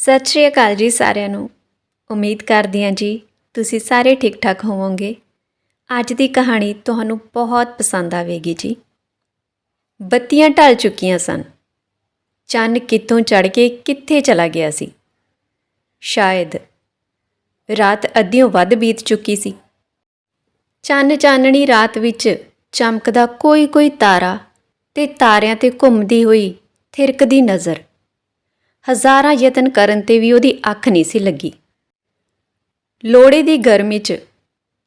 ਸਤਿ ਸ਼੍ਰੀ ਅਕਾਲ ਜੀ ਸਾਰਿਆਂ ਨੂੰ। ਉਮੀਦ ਕਰਦੀ ਹਾਂ ਜੀ ਤੁਸੀਂ ਸਾਰੇ ਠੀਕ ਠਾਕ ਹੋਵੋਗੇ। ਅੱਜ ਦੀ ਕਹਾਣੀ ਤੁਹਾਨੂੰ ਬਹੁਤ ਪਸੰਦ ਆਵੇਗੀ ਜੀ। ਬੱਤੀਆਂ ਢਲ ਚੁੱਕੀਆਂ ਸਨ। ਚੰਨ ਕਿੱਥੋਂ ਚੜ ਕੇ ਕਿੱਥੇ ਚਲਾ ਗਿਆ ਸੀ? ਸ਼ਾਇਦ ਰਾਤ ਅੱਧਿਓਂ ਵੱਧ ਬੀਤ ਚੁੱਕੀ ਸੀ। ਚੰਨ ਚਾਨਣੀ ਰਾਤ ਵਿੱਚ ਚਮਕਦਾ ਕੋਈ ਕੋਈ ਤਾਰਾ ਤੇ ਤਾਰਿਆਂ ਤੇ ਘੁੰਮਦੀ ਹੋਈ ਥਿਰਕਦੀ ਨਜ਼ਰ। ਹਜ਼ਾਰਾਂ ਯਤਨ ਕਰਨ ਤੇ ਵੀ ਉਹਦੀ ਅੱਖ ਨਹੀਂ ਸੀ ਲੱਗੀ। ਲੋੜੇ ਦੀ ਗਰਮੀ 'ਚ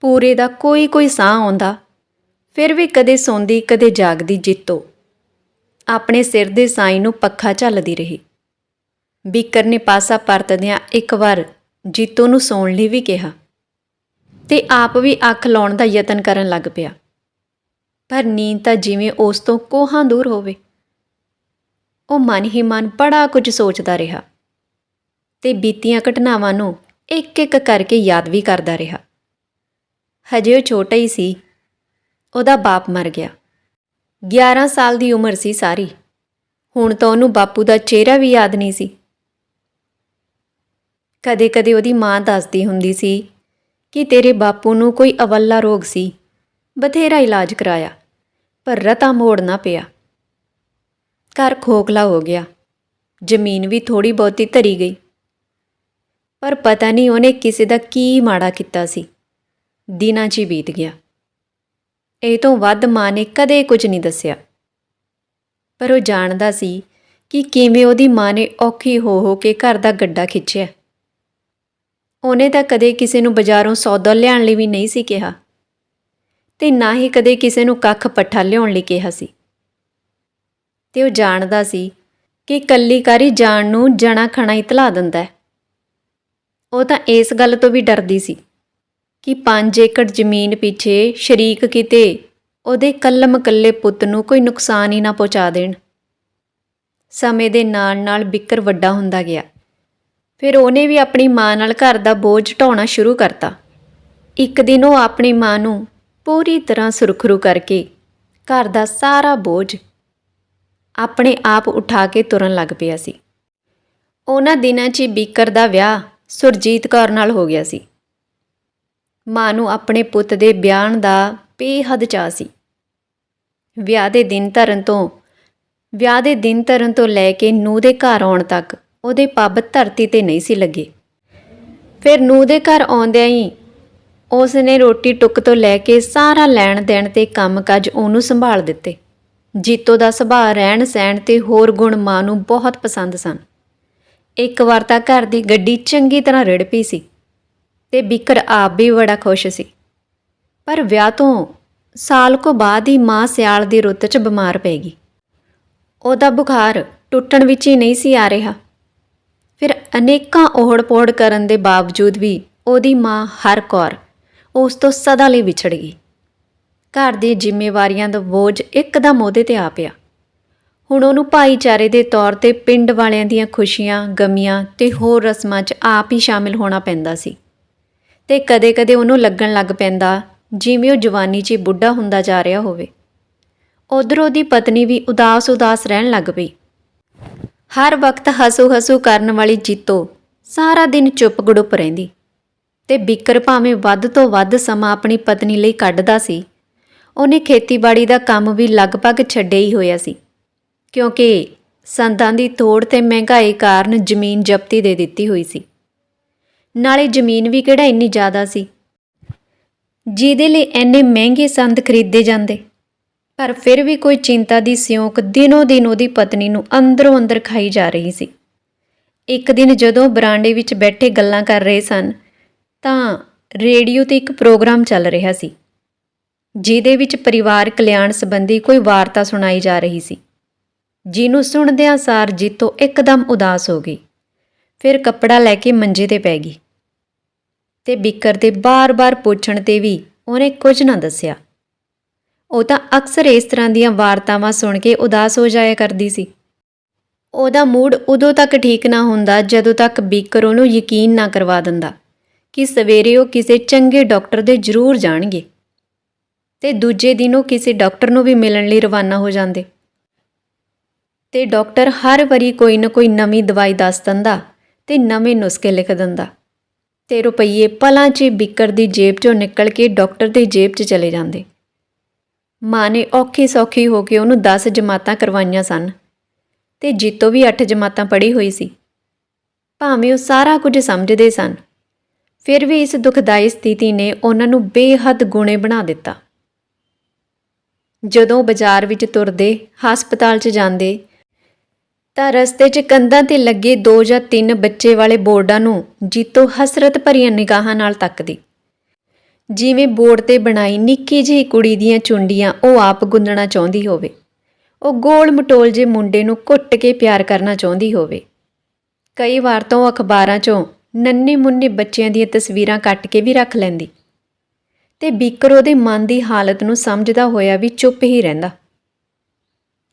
ਪੂਰੇ ਦਾ ਕੋਈ ਕੋਈ ਸਾਹ ਆਉਂਦਾ, ਫਿਰ ਵੀ ਕਦੇ ਸੌਂਦੀ, ਕਦੇ ਜਾਗਦੀ ਜਿੱਤੋ। ਆਪਣੇ ਸਿਰ ਦੇ ਸਾਈ ਨੂੰ ਪੱਖਾ ਝੱਲਦੀ ਰਹੀ। ਬੀਕਰ ਨੇ ਪਾਸਾ ਪਰਤਦਿਆਂ ਇੱਕ ਵਾਰ ਜੀਤੋ ਨੂੰ ਸੌਣ ਲਈ ਵੀ ਕਿਹਾ ਤੇ ਆਪ ਵੀ ਅੱਖ ਲਾਉਣ ਦਾ ਯਤਨ ਕਰਨ ਲੱਗ ਪਿਆ। ਪਰ ਨੀਂਦ ਤਾਂ ਜਿਵੇਂ ਉਸ ਤੋਂ ਕੋਹਾਂ ਦੂਰ ਹੋਵੇ। ਉਹ ਮਨ ਹੀ ਮਨ ਬੜਾ ਕੁਝ ਸੋਚਦਾ ਰਿਹਾ ਤੇ ਬੀਤੀਆਂ ਘਟਨਾਵਾਂ ਨੂੰ ਇੱਕ ਇੱਕ ਕਰਕੇ ਯਾਦ ਵੀ ਕਰਦਾ ਰਿਹਾ। ਹਜੇ ਉਹ ਛੋਟਾ ਹੀ ਸੀ, ਉਹਦਾ ਬਾਪ ਮਰ ਗਿਆ। 11 ਸਾਲ ਦੀ ਉਮਰ ਸੀ ਸਾਰੀ। ਹੁਣ ਤਾਂ ਉਹਨੂੰ ਬਾਪੂ ਦਾ ਚਿਹਰਾ ਵੀ ਯਾਦ ਨਹੀਂ ਸੀ। ਕਦੇ-ਕਦੇ ਉਹਦੀ ਮਾਂ ਦੱਸਦੀ ਹੁੰਦੀ ਸੀ ਕਿ ਤੇਰੇ ਬਾਪੂ ਨੂੰ ਕੋਈ ਅਵੱਲਾ ਰੋਗ ਸੀ, ਬਥੇਰਾ ਇਲਾਜ ਕਰਾਇਆ, ਪਰ ਰਤਾ ਮੋੜਨਾ ਪਿਆ। ਘਰ ਖੋਖਲਾ ਹੋ ਗਿਆ। ਜ਼ਮੀਨ ਵੀ ਥੋੜੀ ਬਹੁਤੀ ਧਰੀ ਗਈ। ਪਰ ਪਤਾ ਨਹੀਂ ਉਹਨੇ ਕਿਸੇ ਦਾ ਕੀ ਮਾੜਾ ਕੀਤਾ ਸੀ। ਦਿਨਾਂ 'ਚ ਹੀ ਬੀਤ ਗਿਆ। ਇਹ ਤੋਂ ਵੱਧ ਮਾਂ ਨੇ ਕਦੇ ਕੁਝ ਨਹੀਂ ਦੱਸਿਆ। ਪਰ ਉਹ ਜਾਣਦਾ ਸੀ ਕਿ ਕਿਵੇਂ ਉਹਦੀ ਮਾਂ ਨੇ ਔਖੀ ਹੋ ਹੋ ਕੇ ਘਰ ਦਾ ਗੱਡਾ ਖਿੱਚਿਆ। ਉਹਨੇ ਤਾਂ ਕਦੇ ਕਿਸੇ ਨੂੰ ਬਾਜ਼ਾਰੋਂ ਸੌਦਾ ਲਿਆਉਣ ਲਈ ਵੀ ਨਹੀਂ ਸੀ ਕਿਹਾ। ਤੇ ਨਾ ਹੀ ਕਦੇ ਕਿਸੇ ਨੂੰ ਕੱਖ ਪੱਠਾ ਲਿਆਉਣ ਲਈ ਕਿਹਾ ਸੀ। ਤੇ ਉਹ ਜਾਣਦਾ ਸੀ ਕਿ ਕੱਲੀਕਾਰੀ ਜਾਣ ਨੂੰ ਜਣਾ ਖਣਾ ਇਤਲਾ ਦਿੰਦਾ ਉਹ ਤਾਂ ਇਸ ਗੱਲ ਤੋਂ ਵੀ ਡਰਦੀ ਸੀ ਕਿ 5 ਏਕੜ ਜ਼ਮੀਨ ਪਿੱਛੇ ਸ਼ਰੀਕ ਕਿਤੇ ਉਹਦੇ ਕੱਲਮ ਕੱਲੇ ਪੁੱਤ ਨੂੰ ਕੋਈ ਨੁਕਸਾਨ ਹੀ ਨਾ ਪਹੁੰਚਾ ਦੇਣ। ਸਮੇਂ ਦੇ ਨਾਲ-ਨਾਲ ਬਿੱਕਰ ਵੱਡਾ ਹੁੰਦਾ ਗਿਆ। ਫਿਰ ਉਹਨੇ ਵੀ ਆਪਣੀ ਮਾਂ ਨਾਲ ਘਰ ਦਾ ਬੋਝ ਢਾਉਣਾ ਸ਼ੁਰੂ ਕਰਤਾ। ਇੱਕ ਦਿਨ ਉਹ ਆਪਣੀ ਮਾਂ ਨੂੰ ਪੂਰੀ ਤਰ੍ਹਾਂ ਸੁਰਖਰੂ ਕਰਕੇ ਘਰ ਦਾ ਸਾਰਾ ਬੋਝ ਆਪਣੇ ਆਪ ਉਠਾ ਕੇ ਤੁਰਨ ਲੱਗ ਪਿਆ ਸੀ। ਉਹਨਾਂ ਦਿਨਾਂ 'ਚ ਹੀ ਬੀਕਰ ਦਾ ਵਿਆਹ ਸੁਰਜੀਤ ਕੌਰ ਨਾਲ ਹੋ ਗਿਆ ਸੀ। ਮਾਂ ਨੂੰ ਆਪਣੇ ਪੁੱਤ ਦੇ ਬਿਆਨ ਦਾ ਬੇਹੱਦ ਚਾਅ ਸੀ। ਵਿਆਹ ਦੇ ਦਿਨ ਧਰਨ ਤੋਂ, ਵਿਆਹ ਦੇ ਦਿਨ ਧਰਨ ਤੋਂ ਲੈ ਕੇ ਨੂੰਹ ਦੇ ਘਰ ਆਉਣ ਤੱਕ ਉਹਦੇ ਪੱਬ ਧਰਤੀ ਤੇ ਨਹੀਂ ਸੀ ਲੱਗੇ। ਫਿਰ ਨੂੰ ਦੇ ਘਰ ਆਉਂਦਿਆਂ ਹੀ ਉਸ ਨੇ ਰੋਟੀ ਟੁੱਕ ਤੋਂ ਲੈ ਕੇ ਸਾਰਾ ਲੈਣ ਦੇਣ ਤੇ ਕੰਮਕਾਜ ਉਹਨੂੰ ਸੰਭਾਲ ਦਿੱਤੇ। ਜੀਤੋ ਦਾ ਸੁਭਾਅ ਰਹਿਣ ਸਹਿਣ ਤੇ ਹੋਰ ਗੁਣ ਮਾਂ ਨੂੰ ਬਹੁਤ ਪਸੰਦ ਸਨ। ਇੱਕ ਵਾਰ ਤਾਂ ਘਰ ਦੀ ਗੱਡੀ ਚੰਗੀ ਤਰ੍ਹਾਂ ਰਿੜ ਪਈ ਸੀ ਤੇ ਬਿਕਰ ਆਪ ਵੀ ਬੜਾ ਖੁਸ਼ ਸੀ। ਪਰ ਵਿਆਹ ਤੋਂ ਸਾਲ ਕੋ ਬਾਅਦ ਹੀ ਮਾਂ ਸਿਆਲ ਦੀ ਰੁੱਤ 'ਚ ਬਿਮਾਰ ਪੈ ਗਈ। ਉਹਦਾ ਬੁਖਾਰ ਟੁੱਟਣ ਵਿੱਚ ਹੀ ਨਹੀਂ ਸੀ ਆ ਰਿਹਾ। ਫਿਰ ਅਨੇਕਾਂ ਓਹੜ ਪੋਹੜ ਕਰਨ ਦੇ ਬਾਵਜੂਦ ਵੀ ਉਹਦੀ ਮਾਂ ਹਰ ਕੌਰ ਉਸ ਤੋਂ ਸਦਾ ਲਈ ਵਿਛੜ ਗਈ। ਘਰ ਦੀ ਜ਼ਿੰਮੇਵਾਰੀਆਂ ਦਾ ਬੋਝ ਇੱਕਦਮ ਉਹਦੇ ਤੇ ਆ ਪਿਆ। ਹੁਣ ਉਹਨੂੰ ਭਾਈਚਾਰੇ ਦੇ ਤੌਰ ਤੇ ਪਿੰਡ ਵਾਲਿਆਂ ਦੀਆਂ ਖੁਸ਼ੀਆਂ, ਗਮੀਆਂ ਤੇ ਹੋਰ ਰਸਮਾਂ 'ਚ ਆਪ ਹੀ ਸ਼ਾਮਿਲ ਹੋਣਾ ਪੈਂਦਾ ਸੀ। ਤੇ ਕਦੇ-ਕਦੇ ਉਹਨੂੰ ਲੱਗਣ ਲੱਗ ਪੈਂਦਾ, ਜਿਵੇਂ ਉਹ ਜਵਾਨੀ 'ਚ ਹੀ ਬੁੱਢਾ ਹੁੰਦਾ ਜਾ ਰਿਹਾ ਹੋਵੇ। ਉਧਰ ਉਹਦੀ ਪਤਨੀ ਵੀ ਉਦਾਸ-ਉਦਾਸ ਰਹਿਣ ਲੱਗ ਪਈ। ਹਰ ਵਕਤ ਹਸੂ-ਹਸੂ ਕਰਨ ਵਾਲੀ ਜੀਤੋ ਸਾਰਾ ਦਿਨ ਚੁੱਪ ਗੜੁੱਪ ਰਹਿੰਦੀ ਤੇ ਬਿਕਰ ਭਾਵੇਂ ਵੱਧ ਤੋਂ ਵੱਧ ਸਮਾਂ ਆਪਣੀ ਪਤਨੀ ਲਈ ਕੱਢਦਾ ਸੀ ਉਹਨੇ ਖੇਤੀਬਾੜੀ ਦਾ ਕੰਮ ਵੀ ਲਗਭਗ ਛੱਡਿਆ ਹੀ ਹੋਇਆ ਸੀ। ਕਿਉਂਕਿ ਸੰਦਾਂ ਦੀ ਤੋੜ ਤੇ ਮਹਿੰਗਾਈ ਕਾਰਨ ਜ਼ਮੀਨ ਜ਼ਬਤੀ ਦੇ ਦਿੱਤੀ ਹੋਈ ਸੀ। ਨਾਲੇ ਜ਼ਮੀਨ ਵੀ ਕਿਹੜਾ ਇੰਨੀ ਜ਼ਿਆਦਾ ਸੀ? ਜਿਹਦੇ ਲਈ ਐਨੇ ਮਹਿੰਗੇ ਸੰਦ ਖਰੀਦੇ ਜਾਂਦੇ। ਪਰ ਫਿਰ ਵੀ ਕੋਈ ਚਿੰਤਾ ਦੀ ਸਿਉਂਕ ਦਿਨੋ ਦਿਨ ਉਹਦੀ ਪਤਨੀ ਨੂੰ ਅੰਦਰੋਂ ਅੰਦਰ ਖਾਈ ਜਾ ਰਹੀ ਸੀ। ਇੱਕ ਦਿਨ ਜਦੋਂ ਬਰਾਂਡੇ ਵਿੱਚ ਬੈਠੇ ਗੱਲਾਂ ਕਰ ਰਹੇ ਸਨ, ਤਾਂ ਰੇਡੀਓ ਤੇ ਇੱਕ ਪ੍ਰੋਗਰਾਮ ਚੱਲ ਰਿਹਾ ਸੀ। ਜਿਹਦੇ ਵਿੱਚ ਪਰਿਵਾਰ ਕਲਿਆਣ ਸੰਬੰਧੀ ਕੋਈ ਵਾਰਤਾ ਸੁਣਾਈ ਜਾ ਰਹੀ ਸੀ। ਜਿਹਨੂੰ ਸੁਣਦਿਆਂ ਸਾਰ ਜੀਤੋ ਇੱਕਦਮ ਉਦਾਸ ਹੋ ਗਈ। ਫਿਰ ਕੱਪੜਾ ਲੈ ਕੇ ਮੰਜੇ ਤੇ ਪੈ ਗਈ ਤੇ ਬਿੱਕਰ ਦੇ ਬਾਰ-ਬਾਰ ਪੁੱਛਣ ਤੇ ਵੀ ਉਹਨੇ ਕੁਝ ਨਾ ਦੱਸਿਆ। ਉਹ ਤਾਂ ਅਕਸਰ ਇਸ ਤਰ੍ਹਾਂ ਦੀਆਂ ਵਾਰਤਾਵਾਂ ਸੁਣ ਕੇ ਉਦਾਸ ਹੋ ਜਾਇਆ ਕਰਦੀ ਸੀ। ਉਹਦਾ ਮੂਡ ਉਦੋਂ ਤੱਕ ਠੀਕ ਨਾ ਹੁੰਦਾ ਜਦੋਂ ਤੱਕ ਬੀਕਰ ਉਹਨੂੰ ਯਕੀਨ ਨਾ ਕਰਵਾ ਦਿੰਦਾ ਕਿ ਸਵੇਰੇ ਉਹ ਕਿਸੇ ਚੰਗੇ ਡਾਕਟਰ ਦੇ ਜ਼ਰੂਰ ਜਾਣਗੇ। ਤੇ ਦੂਜੇ ਦਿਨ ਉਹ ਕਿਸੇ ਡਾਕਟਰ ਨੂੰ ਵੀ ਮਿਲਣ ਲਈ ਰਵਾਨਾ ਹੋ ਜਾਂਦੇ। ਤੇ ਡਾਕਟਰ ਹਰ ਵਾਰੀ ਕੋਈ ਨਾ ਕੋਈ ਨਵੀਂ ਦਵਾਈ ਦੱਸ ਦਿੰਦਾ ਤੇ ਨਵੇਂ ਨੁਸਖੇ ਲਿਖ ਦਿੰਦਾ। ਤੇ ਰੁਪਈਏ ਪਲਾਂ 'ਚ ਹੀ ਬਿੱਕਰ ਦੀ ਜੇਬ 'ਚੋਂ ਨਿਕਲ ਕੇ ਡਾਕਟਰ ਦੀ ਜੇਬ 'ਚ ਚਲੇ ਜਾਂਦੇ। ਮਾਂ ਨੇ ਔਖੀ ਸੌਖੀ ਹੋ ਕੇ ਉਹਨੂੰ 10 ਜਮਾਤਾਂ ਕਰਵਾਈਆਂ ਸਨ ਤੇ ਜੀਤੋ ਵੀ 8 ਜਮਾਤਾਂ ਪੜ੍ਹੀ ਹੋਈ ਸੀ। ਭਾਵੇਂ ਉਹ ਸਾਰਾ ਕੁਝ ਸਮਝਦੇ ਸਨ, ਫਿਰ ਵੀ ਇਸ ਦੁਖਦਾਈ ਸਥਿਤੀ ਨੇ ਉਹਨਾਂ ਨੂੰ ਬੇਹੱਦ ਗੁਣੇ ਬਣਾ ਦਿੱਤਾ। ਜਦੋਂ ਬਾਜ਼ਾਰ ਵਿੱਚ ਤੁਰਦੇ, ਹਸਪਤਾਲ 'ਚ ਜਾਂਦੇ, ਤਾਂ ਰਸਤੇ 'ਚ ਕੰਧਾਂ ਤੇ ਲੱਗੇ ਦੋ ਜਾਂ ਤਿੰਨ ਬੱਚੇ ਵਾਲੇ ਬੋਰਡਾਂ ਨੂੰ ਜੀਤੋ ਹਸਰਤ ਭਰੀਆਂ ਨਿਗਾਹਾਂ ਨਾਲ ਤੱਕਦੀ। ਜਿਵੇਂ ਬੋਰਡ ਤੇ ਬਣਾਈ ਨਿੱਕੀ ਜਿਹੀ ਕੁੜੀ ਦੀਆਂ ਚੁੰਡੀਆਂ ਉਹ ਆਪ ਗੁੰਦਣਾ ਚਾਹੁੰਦੀ ਹੋਵੇ। ਉਹ ਗੋਲ ਮਟੋਲ ਜੇ ਮੁੰਡੇ ਨੂੰ ਘੁੱਟ ਕੇ ਪਿਆਰ ਕਰਨਾ ਚਾਹੁੰਦੀ ਹੋਵੇ। ਕਈ ਵਾਰ ਤਾਂ ਉਹ ਅਖਬਾਰਾਂ 'ਚੋਂ ਨੰਨੇ ਮੁੰਨੇ ਬੱਚਿਆਂ ਦੀਆਂ ਤਸਵੀਰਾਂ ਕੱਟ ਕੇ ਵੀ ਰੱਖ ਲੈਂਦੀ। ਤੇ ਬੀਕਰ ਉਹਦੇ ਮਨ ਦੀ ਹਾਲਤ ਨੂੰ ਸਮਝਦਾ ਹੋਇਆ ਵੀ ਚੁੱਪ ਹੀ ਰਹਿੰਦਾ।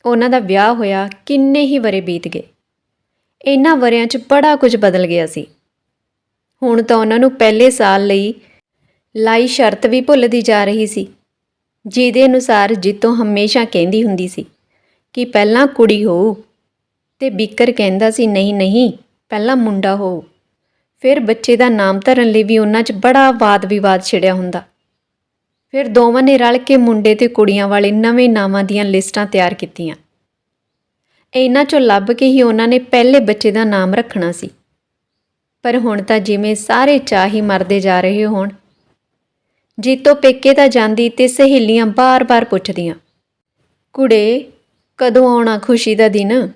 ਉਹਨਾਂ ਦਾ ਵਿਆਹ ਹੋਇਆ, ਕਿੰਨੇ ਹੀ ਵਰੇ ਬੀਤ ਗਏ। ਇਹਨਾਂ ਵਰਿਆਂ 'ਚ ਬੜਾ ਕੁਝ ਬਦਲ ਗਿਆ ਸੀ। ਹੁਣ ਤਾਂ ਉਹਨਾਂ ਨੂੰ ਪਹਿਲੇ ਸਾਲ ਲਈ ਲਾਈ ਸ਼ਰਤ ਵੀ ਭੁੱਲਦੀ ਜਾ ਰਹੀ ਸੀ, ਜਿਹਦੇ ਅਨੁਸਾਰ ਜਿੱਤੋਂ ਹਮੇਸ਼ਾ ਕਹਿੰਦੀ ਹੁੰਦੀ ਸੀ ਕਿ ਪਹਿਲਾਂ ਕੁੜੀ ਹੋਊ ਤੇ ਬੀਕਰ ਕਹਿੰਦਾ ਸੀ, ਨਹੀਂ ਨਹੀਂ, ਪਹਿਲਾਂ ਮੁੰਡਾ ਹੋਊ। ਫਿਰ ਬੱਚੇ ਦਾ ਨਾਮ ਧਰਨ ਲਈ ਵੀ ਉਹਨਾਂ 'ਚ ਬੜਾ ਵਾਦ ਵਿਵਾਦ ਛਿੜਿਆ ਹੁੰਦਾ। ਫਿਰ ਦੋਵਾਂ ਨੇ ਰਲ ਕੇ ਮੁੰਡੇ ਤੇ ਕੁੜੀਆਂ ਵਾਲੇ ਨਵੇਂ ਨਾਵਾਂ ਦੀਆਂ ਲਿਸਟਾਂ ਤਿਆਰ ਕੀਤੀਆਂ। ਇਹਨਾਂ 'ਚੋਂ ਲੱਭ ਕੇ ਹੀ ਉਹਨਾਂ ਨੇ ਪਹਿਲੇ ਬੱਚੇ ਦਾ ਨਾਮ ਰੱਖਣਾ ਸੀ। ਪਰ ਹੁਣ ਤਾਂ ਜਿਵੇਂ ਸਾਰੇ ਚਾਹੀ ਮਰਦੇ ਜਾ ਰਹੇ ਹੋਣ। ਜੀਤੋ ਪੇਕੇ ਤਾਂ ਜਾਂਦੀ ਤੇ ਸਹੇਲੀਆਂ ਬਾਰ-ਬਾਰ ਪੁੱਛਦੀਆਂ, ਕੁੜੇ, ਕਦੋਂ ਆਉਣਾ ਖੁਸ਼ੀ ਦਾ ਦਿਨ?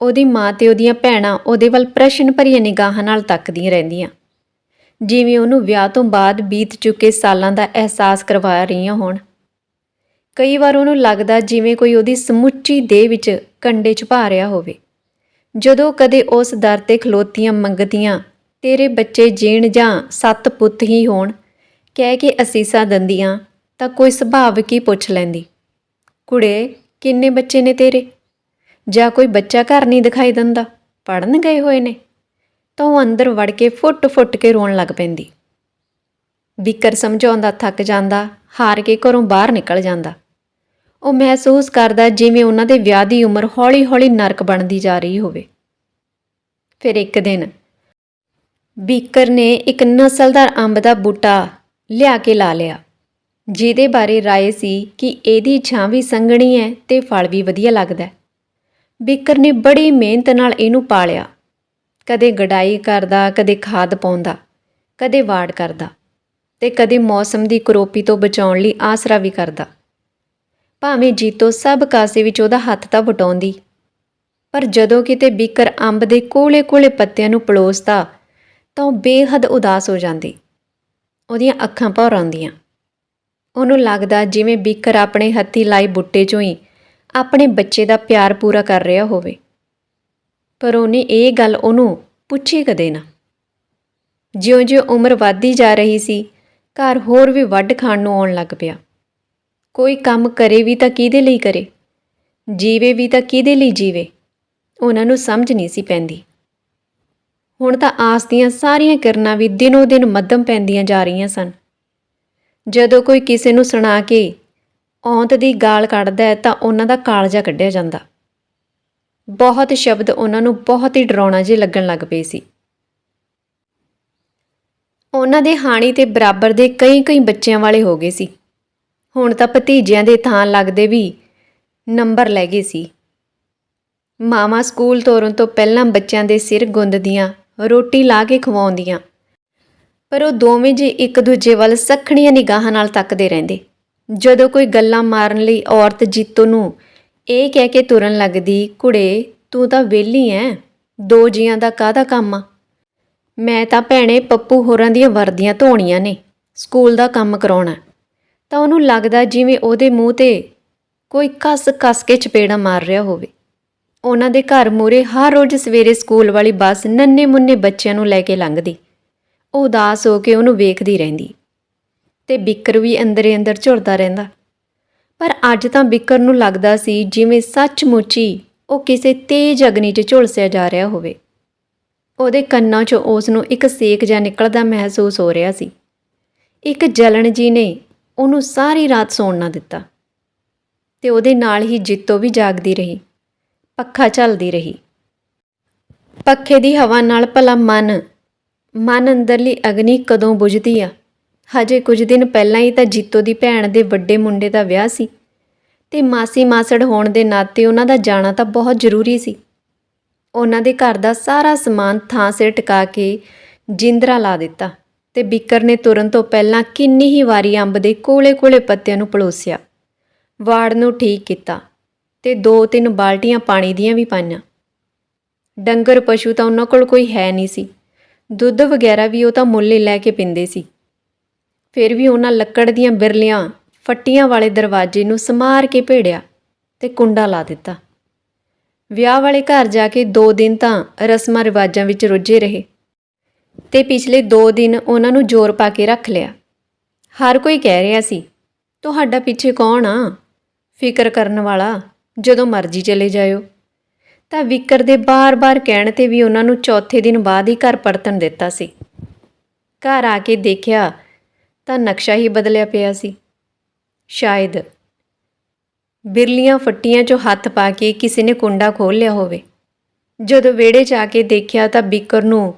ਉਹਦੀ ਮਾਂ ਤੇ ਉਹਦੀਆਂ ਭੈਣਾਂ ਉਹਦੇ ਵੱਲ ਪ੍ਰਸ਼ਨ ਭਰੀਆਂ ਨਿਗਾਹਾਂ ਨਾਲ ਤੱਕਦੀਆਂ ਰਹਿੰਦੀਆਂ। ਜਿਵੇਂ ਉਹਨੂੰ ਵਿਆਹ ਤੋਂ ਬਾਅਦ ਬੀਤ ਚੁੱਕੇ ਸਾਲਾਂ ਦਾ ਅਹਿਸਾਸ ਕਰਵਾ ਰਹੀਆਂ ਹੋਣ। ਕਈ ਵਾਰ ਉਹਨੂੰ ਲੱਗਦਾ ਜਿਵੇਂ ਕੋਈ ਉਹਦੀ ਸਮੁੱਚੀ ਦੇਹ ਵਿੱਚ ਕੰਡੇ ਛੁਪਾ ਰਿਹਾ ਹੋਵੇ। ਜਦੋਂ ਕਦੇ ਉਸ ਦਰ ਤੇ ਖਲੋਤੀਆਂ ਮੰਗਤੀਆਂ, ਤੇਰੇ ਬੱਚੇ ਜੀਣ ਜਾਂ ਸੱਤ ਪੁੱਤ ਹੀ ਹੋਣ, ਕਹਿ ਕੇ ਅਸੀਸਾਂ ਦੰਦੀਆਂ, ਤਾਂ ਕੋਈ ਸੁਭਾਵਿਕ ਹੀ ਪੁੱਛ ਲੈਂਦੀ? ਕੁੜੇ, ਕਿੰਨੇ ਬੱਚੇ ਨੇ ਤੇਰੇ? ਜਾਂ ਕੋਈ ਬੱਚਾ ਘਰ ਨਹੀਂ ਦਿਖਾਈ ਦਿੰਦਾ? ਪੜਨ ਗਏ ਹੋਏ ਨੇ? ਤਾਂ ਉਹ ਅੰਦਰ ਵੜ ਕੇ ਫੁੱਟ-ਫੁੱਟ ਕੇ ਰੋਣ ਲੱਗ ਪੈਂਦੀ। ਬਿੱਕਰ ਸਮਝਾਉਂਦਾ, ਥੱਕ ਜਾਂਦਾ, ਹਾਰ ਕੇ ਘਰੋਂ ਬਾਹਰ ਨਿਕਲ ਜਾਂਦਾ। ਉਹ ਮਹਿਸੂਸ ਕਰਦਾ ਜਿਵੇਂ ਉਹਨਾਂ ਦੇ ਵਿਆਹ ਦੀ ਉਮਰ ਹੌਲੀ-ਹੌਲੀ ਨਰਕ ਬਣਦੀ ਜਾ ਰਹੀ ਹੋਵੇ। ਫਿਰ ਇੱਕ ਦਿਨ ਬੀਕਰ ਨੇ ਇੱਕ ਨਸਲਦਾਰ ਅੰਬ ਦਾ ਬੂਟਾ ਲਿਆ ਕੇ ਲਾ ਲਿਆ। ਜਿਹਦੇ ਬਾਰੇ ਰਾਏ ਸੀ ਕਿ ਇਹਦੀ ਛਾਂ ਵੀ ਸੰਘਣੀ ਹੈ ਤੇ ਫਲ ਵੀ ਵਧੀਆ ਲੱਗਦਾ ਹੈ। ਬੀਕਰ ਨੇ ਬੜੀ ਮਿਹਨਤ ਨਾਲ ਇਹਨੂੰ ਪਾਲਿਆ। ਕਦੇ ਗਡਾਈ ਕਰਦਾ, ਕਦੇ ਖਾਦ ਪਾਉਂਦਾ, ਕਦੇ ਵਾੜ ਕਰਦਾ ਤੇ ਕਦੇ ਮੌਸਮ ਦੀ ਕਰੋਪੀ ਤੋਂ ਬਚਾਉਣ ਲਈ ਆਸਰਾ ਵੀ ਕਰਦਾ। ਭਾਵੇਂ ਜੀਤੋ ਸਭ ਕਾਸੇ ਵਿੱਚ ਉਹਦਾ ਹੱਥ ਤਾਂ ਵਟਾਉਂਦੀ, ਪਰ ਜਦੋਂ ਕਿਤੇ ਬੀਕਰ ਅੰਬ ਦੇ ਕੋਲੇ-ਕੋਲੇ ਪੱਤਿਆਂ ਨੂੰ ਪਲੋਸਦਾ, ਤਾਂ ਉਹ ਬੇਹੱਦ ਉਦਾਸ ਹੋ ਜਾਂਦੀ। ਉਹਦੀਆਂ ਅੱਖਾਂ ਭੌਰ ਆਉਂਦੀਆਂ ਉਹਨੂੰ ਲੱਗਦਾ ਜਿਵੇਂ ਬੀਕਰ ਆਪਣੇ ਹੱਥੀ ਲਾਈ ਬੁੱਟੇ 'ਚੋਂ ਹੀ ਆਪਣੇ ਬੱਚੇ ਦਾ ਪਿਆਰ ਪੂਰਾ ਕਰ ਰਿਹਾ ਹੋਵੇ। ਪਰ ਉਹਨੇ ਇਹ ਗੱਲ ਉਹਨੂੰ ਪੁੱਛੀ ਕਦੇ ਨਾ। ਜਿਉਂ-ਜਿਉਂ ਉਮਰ ਵੱਧਦੀ ਜਾ ਰਹੀ ਸੀ, ਘਰ ਹੋਰ ਵੀ ਵੱਢ ਖਾਣ ਨੂੰ ਆਉਣ ਲੱਗ ਪਿਆ। ਕੋਈ ਕੰਮ ਕਰੇ ਵੀ ਤਾਂ ਕਿਹਦੇ ਲਈ ਕਰੇ? ਜੀਵੇ ਵੀ ਤਾਂ ਕਿਹਦੇ ਲਈ ਜੀਵੇ? ਉਹਨਾਂ ਨੂੰ ਸਮਝ ਨਹੀਂ ਸੀ ਪੈਂਦੀ। ਹੁਣ ਤਾਂ ਆਸ ਦੀਆਂ ਸਾਰੀਆਂ ਕਿਰਨਾਂ ਵੀ ਦਿਨੋ ਦਿਨ ਮੱਧਮ ਪੈਂਦੀਆਂ ਜਾ ਰਹੀਆਂ ਸਨ। ਜਦੋਂ ਕੋਈ ਕਿਸੇ ਨੂੰ ਸੁਣਾ ਕੇ ਔਂਤ ਦੀ ਗਾਲ ਕੱਢਦਾ ਹੈ ਤਾਂ ਉਹਨਾਂ ਦਾ ਕਾਲਜਾ ਕੱਢਿਆ ਜਾਂਦਾ। ਬਹੁਤ ਸ਼ਬਦ ਉਹਨਾਂ ਨੂੰ ਬਹੁਤ ਹੀ ਡਰਾਉਣਾ ਜਿਹੇ ਲੱਗਣ ਲੱਗ ਪਏ ਸੀ। ਉਹਨਾਂ ਦੇ ਹਾਣੀ ਤੇ ਬਰਾਬਰ ਦੇ ਕਈ ਕਈ ਬੱਚਿਆਂ ਵਾਲੇ ਹੋ ਗਏ ਸੀ। ਹੁਣ ਤਾਂ ਭਤੀਜਿਆਂ ਦੇ ਥਾਂ ਲੱਗਦੇ ਵੀ ਨੰਬਰ ਲੈ ਗਏ ਸੀ। ਮਾਮਾ ਸਕੂਲ ਤੋਰਨ ਤੋਂ ਪਹਿਲਾਂ ਬੱਚਿਆਂ ਦੇ ਸਿਰ ਗੁੰਦਦੀਆਂ, ਰੋਟੀ ਲਾ ਕੇ ਖਵਾਉਂਦੀਆਂ, ਪਰ ਉਹ ਦੋਵੇਂ ਜੇ ਇੱਕ ਦੂਜੇ ਵੱਲ ਸੱਖਣੀਆਂ ਨਿਗਾਹਾਂ ਨਾਲ ਤੱਕਦੇ ਰਹਿੰਦੇ। ਜਦੋਂ ਕੋਈ ਗੱਲਾਂ ਮਾਰਨ ਲਈ ਔਰਤ ਜੀਤੋ ਨੂੰ ਇਹ ਕਹਿ ਕੇ ਤੁਰਨ ਲੱਗਦੀ, ਕੁੜੇ, ਤੂੰ ਤਾਂ ਵਿਹਲੀ ਐ। ਦੋ ਜੀਆਂ ਦਾ ਕਾਹਦਾ ਕੰਮ ਆ? ਮੈਂ ਤਾਂ ਭੈਣੇ ਪੱਪੂ ਹੋਰਾਂ ਦੀਆਂ ਵਰਦੀਆਂ ਧੋਣੀਆਂ ਨੇ, ਸਕੂਲ ਦਾ ਕੰਮ ਕਰਾਉਣਾ ਤਾਂ ਉਹਨੂੰ ਲੱਗਦਾ ਜਿਵੇਂ ਉਹਦੇ ਮੂੰਹ ਤੇ ਕੋਈ ਕੱਸ-ਕੱਸ ਕੇ ਚਪੇੜਾ ਮਾਰ ਰਿਹਾ ਹੋਵੇ। ਉਹਨਾਂ ਦੇ ਘਰ ਮੂਰੇ ਹਰ ਰੋਜ਼ ਸਵੇਰੇ ਸਕੂਲ ਵਾਲੀ ਬੱਸ ਨੰਨੇ ਮੁੰਨੇ ਬੱਚਿਆਂ ਨੂੰ ਲੈ ਕੇ ਲੰਘਦੀ। ਉਹ ਉਦਾਸ ਹੋ ਕੇ ਉਹਨੂੰ ਵੇਖਦੀ ਰਹਿੰਦੀ ਤੇ ਬਿੱਕਰ ਵੀ ਅੰਦਰੇ ਅੰਦਰ ਝੁਰਦਾ ਰਹਿੰਦਾ। ਪਰ ਅੱਜ ਤਾਂ ਬਿਕਰ ਨੂੰ ਲੱਗਦਾ ਸੀ ਜਿਵੇਂ ਸੱਚਮੁੱਚ ਹੀ ਉਹ ਕਿਸੇ ਤੇਜ਼ ਅਗਨੀ 'ਚ ਝੁਲਸਿਆ ਜਾ ਰਿਹਾ ਹੋਵੇ। ਉਹਦੇ ਕੰਨਾਂ 'ਚੋਂ ਉਸ ਨੂੰ ਇੱਕ ਸੇਕ ਜਿਹਾ ਨਿਕਲਦਾ ਮਹਿਸੂਸ ਹੋ ਰਿਹਾ ਸੀ। ਇੱਕ ਜਲਣ ਜੀ ਨੇ ਉਹਨੂੰ ਸਾਰੀ ਰਾਤ ਸੌਣ ਨਾ ਦਿੱਤਾ। ਤੇ ਉਹਦੇ ਨਾਲ ਹੀ ਜਿੱਤੋ ਵੀ ਜਾਗਦੀ ਰਹੀ। ਪੱਖਾ ਚੱਲਦੀ ਰਹੀ। ਪੱਖੇ ਦੀ ਹਵਾ ਨਾਲ ਭਲਾ ਮਨ ਮਨ ਅੰਦਰਲੀ ਅਗਨੀ ਕਦੋਂ ਬੁਝਦੀ ਆ? ਹਜੇ ਕੁਝ ਦਿਨ ਪਹਿਲਾਂ ਹੀ ਤਾਂ ਜੀਤੋ ਦੀ ਭੈਣ ਦੇ ਵੱਡੇ ਮੁੰਡੇ ਦਾ ਵਿਆਹ ਸੀ ਤੇ ਮਾਸੀ ਮਾਸੜ ਹੋਣ ਦੇ ਨਾਤੇ ਉਹਨਾਂ ਦਾ ਜਾਣਾ ਤਾਂ ਬਹੁਤ ਜ਼ਰੂਰੀ ਸੀ। ਉਹਨਾਂ ਦੇ ਘਰ ਦਾ ਸਾਰਾ ਸਮਾਨ ਥਾਂ ਸਿਰ ਟਿਕਾ ਕੇ ਜਿੰਦਰਾ ਲਾ ਦਿੱਤਾ ਤੇ ਬਿੱਕਰ ਨੇ ਤੁਰਨ ਤੋਂ ਪਹਿਲਾਂ ਕਿੰਨੀ ਹੀ ਵਾਰੀ ਅੰਬ ਦੇ ਕੋਲੇ-ਕੋਲੇ ਪੱਤਿਆਂ ਨੂੰ ਪਲੋਸਿਆ। ਵਾੜ ਨੂੰ ਠੀਕ ਕੀਤਾ ਤੇ ਦੋ ਤਿੰਨ ਬਾਲਟੀਆਂ ਪਾਣੀ ਦੀਆਂ ਵੀ ਪਾਈਆਂ। ਡੰਗਰ ਪਸ਼ੂ ਤਾਂ ਉਹਨਾਂ ਕੋਲ ਕੋਈ ਹੈ ਨਹੀਂ ਸੀ। ਦੁੱਧ ਵਗੈਰਾ ਵੀ ਉਹ ਤਾਂ ਮੁੱਲ ਲੈ ਕੇ ਪਿੰਦੇ ਸੀ। ਫਿਰ ਵੀ ਉਹਨਾਂ ਲੱਕੜ ਦੀਆਂ ਬਿਰਲੀਆਂ ਫੱਟੀਆਂ ਵਾਲੇ ਦਰਵਾਜ਼ੇ ਨੂੰ ਸਮਾਰ ਕੇ ਭੇੜਿਆ ਤੇ ਕੁੰਡਾ ਲਾ ਦਿੱਤਾ। ਵਿਆਹ ਵਾਲੇ ਘਰ ਜਾ ਕੇ 2 ਦਿਨ ਤਾਂ ਰਸਮਾਂ ਰਿਵਾਜਾਂ ਵਿੱਚ ਰੁੱਝੇ ਰਹੇ ਤੇ ਪਿਛਲੇ 2 ਦਿਨ ਉਹਨਾਂ ਨੂੰ ਜ਼ੋਰ ਪਾ ਕੇ ਰੱਖ ਲਿਆ। ਹਰ ਕੋਈ ਕਹਿ ਰਿਹਾ ਸੀ, ਤੁਹਾਡਾ ਪਿੱਛੇ ਕੌਣ ਆ? ਫਿਕਰ ਕਰਨ ਵਾਲਾ, ਜਦੋਂ ਮਰਜ਼ੀ ਚਲੇ ਜਾਇਓ। ਤਾਂ ਵਿਕਰ ਦੇ ਬਾਰ-ਬਾਰ ਕਹਿਣ ਤੇ ਵੀ ਉਹਨਾਂ ਨੂੰ ਚੌਥੇ ਦਿਨ ਬਾਅਦ ਹੀ ਘਰ ਪਰਤਣ ਦਿੱਤਾ ਸੀ। ਘਰ ਆ ਕੇ ਦੇਖਿਆ ਤਾਂ ਨਕਸ਼ਾ ਹੀ ਬਦਲਿਆ ਪਿਆ ਸੀ। ਸ਼ਾਇਦ ਬਿਰਲੀਆਂ ਫੱਟੀਆਂ 'ਚੋਂ ਹੱਥ ਪਾ ਕੇ ਕਿਸੇ ਨੇ ਕੁੰਡਾ ਖੋਲ੍ਹ ਲਿਆ ਹੋਵੇ। ਜਦੋਂ ਵਿਹੜੇ 'ਚ ਆ ਕੇ ਦੇਖਿਆ ਤਾਂ ਬਿਕਰ ਨੂੰ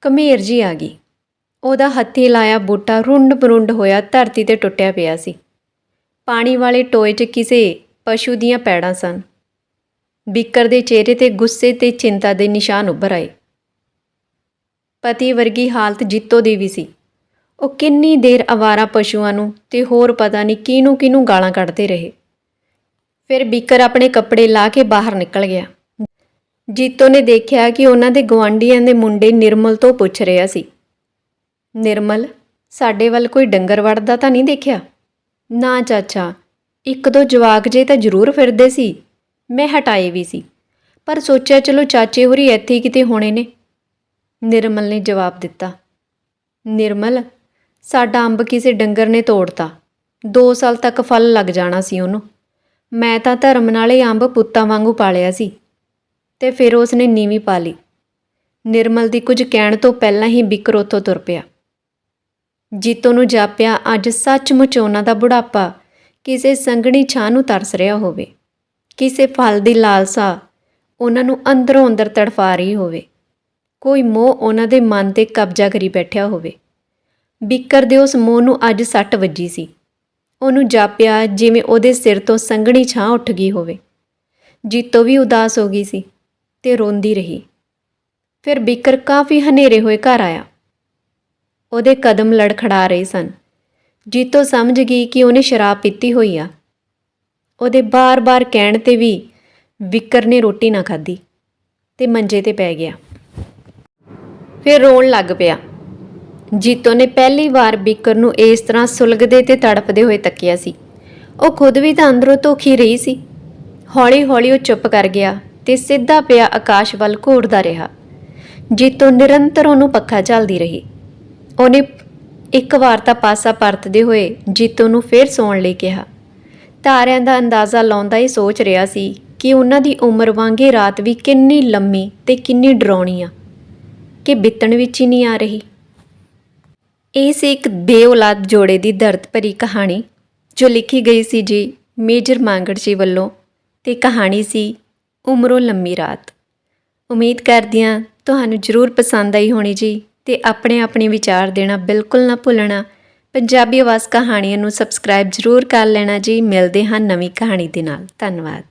ਕਮੇਰ ਜੀ ਆ ਗਈ। ਉਹਦਾ ਹੱਥੀ ਲਾਇਆ ਬੂਟਾ ਰੁੰਡ ਬਰੁੰਡ ਹੋਇਆ ਧਰਤੀ ਤੇ ਟੁੱਟਿਆ ਪਿਆ ਸੀ। ਪਾਣੀ ਵਾਲੇ ਟੋਏ 'ਚ ਕਿਸੇ ਪਸ਼ੂ ਦੀਆਂ ਪੈੜਾਂ ਸਨ। ਬਿਕਰ ਦੇ ਚਿਹਰੇ ਤੇ ਗੁੱਸੇ ਤੇ ਚਿੰਤਾ ਦੇ ਨਿਸ਼ਾਨ ਉੱਭਰ ਆਏ। ਪਤੀ ਵਰਗੀ ਹਾਲਤ ਜਿੱਤੋ ਦੀ ਵੀ ਸੀ। ਉਹ ਕਿੰਨੀ ਦੇਰ ਅਵਾਰਾ ਪਸ਼ੂਆਂ ਨੂੰ ਤੇ ਹੋਰ ਪਤਾ ਨਹੀਂ ਕਿਹਨੂੰ ਕਿਹਨੂੰ ਗਾਲਾਂ ਕੱਢਦੇ ਰਹੇ। ਫਿਰ ਬੀਕਰ ਆਪਣੇ ਕੱਪੜੇ ਲਾ ਕੇ ਬਾਹਰ ਨਿਕਲ ਗਿਆ। ਜੀਤੋ ਨੇ ਦੇਖਿਆ ਕਿ ਉਹਨਾਂ ਦੇ ਗਵਾਂਢੀਆਂ ਦੇ ਮੁੰਡੇ ਨਿਰਮਲ ਤੋਂ ਪੁੱਛ ਰਿਹਾ ਸੀ। ਨਿਰਮਲ, ਸਾਡੇ ਵੱਲ ਕੋਈ ਡੰਗਰ ਵੜਦਾ ਤਾਂ ਨਹੀਂ ਦੇਖਿਆ? ਨਾ ਚਾਚਾ, ਇੱਕ ਦੋ ਜਵਾਕ ਜੇ ਤਾਂ ਜ਼ਰੂਰ ਫਿਰਦੇ ਸੀ। ਮੈਂ ਹਟਾਏ ਵੀ ਸੀ, ਪਰ ਸੋਚਿਆ ਚਲੋ ਚਾਚੇ ਹੋਰੀ ਇੱਥੇ ਕਿਤੇ ਹੋਣੇ ਨੇ। ਨਿਰਮਲ ਨੇ ਜਵਾਬ ਦਿੱਤਾ। ਨਿਰਮਲ ਸਾਡਾ ਅੰਬ ਕਿਸੇ ਡੰਗਰ ਨੇ ਤੋੜਤਾ। 2 ਸਾਲ ਤੱਕ ਫਲ ਲੱਗ ਜਾਣਾ ਸੀ ਉਹਨੂੰ। ਮੈਂ ਤਾਂ ਧਰਮ ਨਾਲ ਇਹ ਅੰਬ ਪੁੱਤਾਂ ਵਾਂਗੂ ਪਾਲਿਆ ਸੀ ਤੇ ਫਿਰ ਉਸ ਨੇ ਨੀਵੀਂ ਪਾ ਲਈ। ਨਿਰਮਲ ਦੀ ਕੁਝ ਕਹਿਣ ਤੋਂ ਪਹਿਲਾਂ ਹੀ ਬਿਕਰ ਉੱਥੋਂ ਤੁਰ ਪਿਆ। ਜੀਤੋ ਨੂੰ ਜਾਪਿਆ, ਅੱਜ ਸੱਚਮੁੱਚ ਉਹਨਾਂ ਦਾ ਬੁਢਾਪਾ ਕਿਸੇ ਸੰਗਣੀ ਛਾਂ ਨੂੰ ਤਰਸ ਰਿਹਾ ਹੋਵੇ। ਕਿਸੇ ਫਲ ਦੀ ਲਾਲਸਾ ਉਹਨਾਂ ਨੂੰ ਅੰਦਰੋਂ ਅੰਦਰ ਤੜਫਾ ਰਹੀ ਹੋਵੇ। ਕੋਈ ਮੋਹ ਉਹਨਾਂ ਦੇ ਮਨ ਤੇ ਕਬਜ਼ਾ ਕਰੀ ਬੈਠਿਆ ਹੋਵੇ। ਬਿੱਕਰ ਦੇ ਉਸ ਮੂੰਹ ਨੂੰ ਅੱਜ ਸੱਟ ਵੱਜੀ ਸੀ। ਉਹਨੂੰ ਜਾਪਿਆ ਜਿਵੇਂ ਉਹਦੇ ਸਿਰ ਤੋਂ ਸੰਘਣੀ ਛਾਂ ਉੱਠ ਗਈ ਹੋਵੇ। ਜੀਤੋ ਵੀ ਉਦਾਸ ਹੋ ਗਈ ਸੀ ਤੇ ਰੋਂਦੀ ਰਹੀ। ਫਿਰ ਬਿੱਕਰ ਕਾਫੀ ਹਨੇਰੇ ਹੋਏ ਘਰ ਆਇਆ। ਉਹਦੇ ਕਦਮ ਲੜਖੜਾ ਰਹੇ ਸਨ। ਜੀਤੋ ਸਮਝ ਗਈ ਕਿ ਉਹਨੇ ਸ਼ਰਾਬ ਪੀਤੀ ਹੋਈ ਆ। ਉਹਦੇ ਬਾਰ-ਬਾਰ ਕਹਿਣ ਤੇ ਵੀ ਵਿਕਰ ਨੇ ਰੋਟੀ ਨਾ ਖਾਧੀ ਤੇ ਮੰਜੇ ਤੇ ਪੈ ਗਿਆ। ਫਿਰ ਰੋਣ ਲੱਗ ਪਿਆ। ਜੀਤੋ ਨੇ ਪਹਿਲੀ ਵਾਰ ਬਿਕਰ ਨੂੰ ਇਸ ਤਰ੍ਹਾਂ ਸੁਲਗਦੇ ਤੇ ਤੜਪਦੇ ਹੋਏ ਤੱਕਿਆ ਸੀ। ਉਹ ਖੁਦ ਵੀ ਤਾਂ ਅੰਦਰੋਂ ਧੋਖੀ ਰਹੀ ਸੀ। ਹੌਲੀ-ਹੌਲੀ ਉਹ ਚੁੱਪ ਕਰ ਗਿਆ ਤੇ ਸਿੱਧਾ ਪਿਆ ਆਕਾਸ਼ ਵੱਲ ਘੂਰਦਾ ਰਿਹਾ। ਜੀਤੋ ਨਿਰੰਤਰ ਉਹਨੂੰ ਪੱਖਾ ਝੱਲਦੀ ਰਹੀ। ਉਹਨੇ ਇੱਕ ਵਾਰ ਤਾਂ ਪਾਸਾ ਪਰਤਦੇ ਹੋਏ ਜੀਤੋ ਨੂੰ ਫੇਰ ਸੌਣ ਲਈ ਕਿਹਾ। ਤਾਰਿਆਂ ਦਾ ਅੰਦਾਜ਼ਾ ਲਾਉਂਦਾ ਹੀ ਸੋਚ ਰਿਹਾ ਸੀ ਕਿ ਉਹਨਾਂ ਦੀ ਉਮਰ ਵਾਂਗੇ ਰਾਤ ਵੀ ਕਿੰਨੀ ਲੰਮੀ ਤੇ ਕਿੰਨੀ ਡਰਾਉਣੀ ਆ, ਕਿ ਬਿੱਤਣ ਵਿੱਚ ਹੀ ਨਹੀਂ ਆ ਰਹੀ। ਇਹ ਸੀ ਇੱਕ ਬੇਔਲਾਦ ਜੋੜੇ ਦੀ ਦਰਦ ਭਰੀ ਕਹਾਣੀ, ਜੋ ਲਿਖੀ ਗਈ ਸੀ ਜੀ ਮੇਜਰ ਮਾਂਗੜ ਜੀ ਵੱਲੋਂ ਤੇ ਕਹਾਣੀ ਸੀ ਉਮਰੋਂ ਲੰਮੀ ਰਾਤ। ਉਮੀਦ ਕਰਦੀ ਹਾਂ ਤੁਹਾਨੂੰ ਜ਼ਰੂਰ ਪਸੰਦ ਆਈ ਹੋਣੀ ਜੀ ਤੇ ਆਪਣੇ ਆਪਣੇ ਵਿਚਾਰ ਦੇਣਾ ਬਿਲਕੁਲ ਨਾ ਭੁੱਲਣਾ। ਪੰਜਾਬੀ ਆਵਾਜ਼ ਕਹਾਣੀਆਂ ਨੂੰ ਸਬਸਕ੍ਰਾਈਬ ਜ਼ਰੂਰ ਕਰ ਲੈਣਾ ਜੀ। ਮਿਲਦੇ ਹਾਂ ਨਵੀਂ ਕਹਾਣੀ ਦੇ ਨਾਲ। ਧੰਨਵਾਦ।